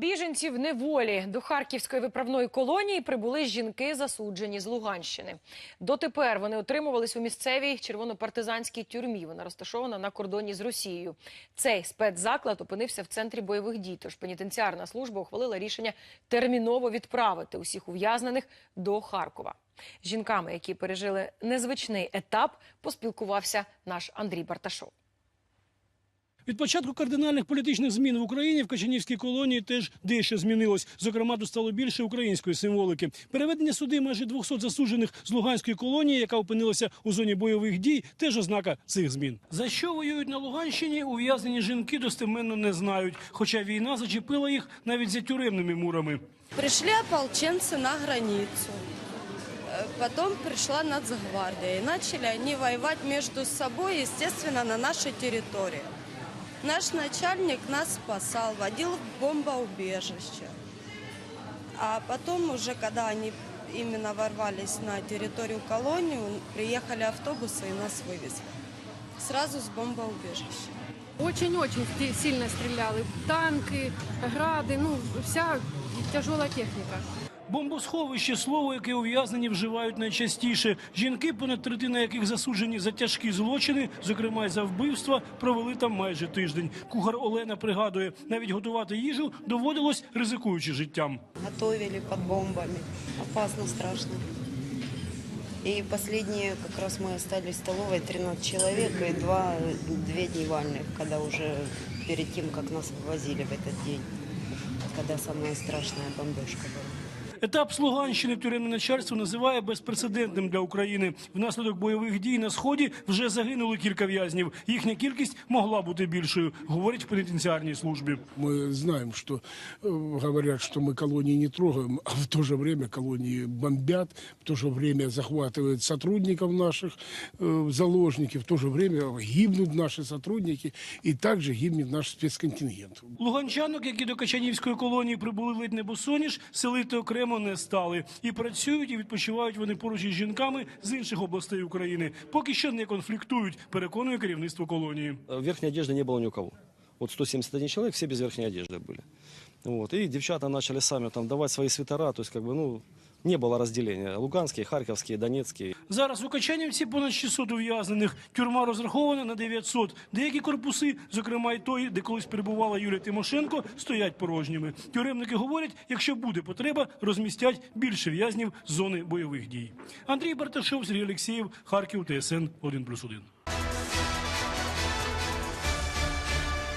Біженці в неволі до харківської виправної колонії прибули жінки, засуджені з Луганщини. Дотепер вони отримувались у місцевій червонопартизанській тюрмі. Вона розташована на кордоні з Росією. Цей спецзаклад опинився в центрі бойових дій. Тож пенітенціарна служба ухвалила рішення терміново відправити усіх ув'язнених до Харкова. Жінками, які пережили незвичний етап, поспілкувався наш Андрій Барташов. Від початку кардинальних політичних змін в Україні в Качанівській колонії теж дещо змінилось. Зокрема, тут стало більше української символики. Переведення суди майже 200 засуджених з Луганської колонії, яка опинилася у зоні бойових дій, теж ознака цих змін. За що воюють на Луганщині, ув'язнені жінки достеменно не знають. Хоча війна зачепила їх навіть за тюремними мурами. Пришли ополченцы на границу. Э, Потом пришла нацгвардия. И начали они воевать между собой, естественно, на нашей территории. Наш начальник нас спасал, водил в бомбоубежище. А потом уже, когда они именно ворвались на территорию колонию, приехали автобусы и нас вывезли. Сразу с бомбоубежища. Очень-очень сильно стреляли. Танки, гради, ну, вся тяжела техніка. Бомбосховище слово, яке ув'язнені вживають найчастіше. Жінки, понад третина яких засуджені за тяжкі злочини, зокрема й за вбивства, провели там майже тиждень. Кухар Олена пригадує, навіть готувати їжу доводилось ризикуючи життям. готовили под бомбами. Опасно, страшно. И последние, как раз мы остались в столовой, 13 человек и два, две дневальных, когда уже перед тем, как нас вывозили в этот день, когда самая страшная бомбежка была. Етап з Луганщини тюремне начальство називає безпрецедентним для України. Внаслідок бойових дій на сході вже загинули кілька в'язнів. Їхня кількість могла бути більшою, говорять в пенітенціарній службі. Мы знаем, что э, говорят, что мы колонии не трогаем, а в то же время колонии бомбят, в то же время захватывают сотрудников наших, э, заложники, в то же время гибнут наши сотрудники, и также гибнет наш спецконтингент. Луганчанок, які до Качанівської колонії прибули ледь не босоніж, селити окремо не стали. І працюють, і відпочивають вони поруч із жінками з інших областей України. Поки що не конфліктують, переконує керівництво колонії. Верхней одежды не было ни у кого. Вот 171 человек, все без верхней одежды были. Вот. И девчата начали сами там давать свои свитера, то есть как бы, ну, не было разделения. Луганские, Харьковские, Донецкие. Зараз у Качанівці понад 600 ув'язнених. Тюрма розрахована на 900. Деякі корпуси, зокрема й той, де колись перебувала Юлія Тимошенко, стоять порожніми. Тюремники говорять, якщо буде потреба, розмістять більше в'язнів з зони бойових дій. Андрій Барташов, Сергій Олексєєв, Харків, ТСН 1+,1.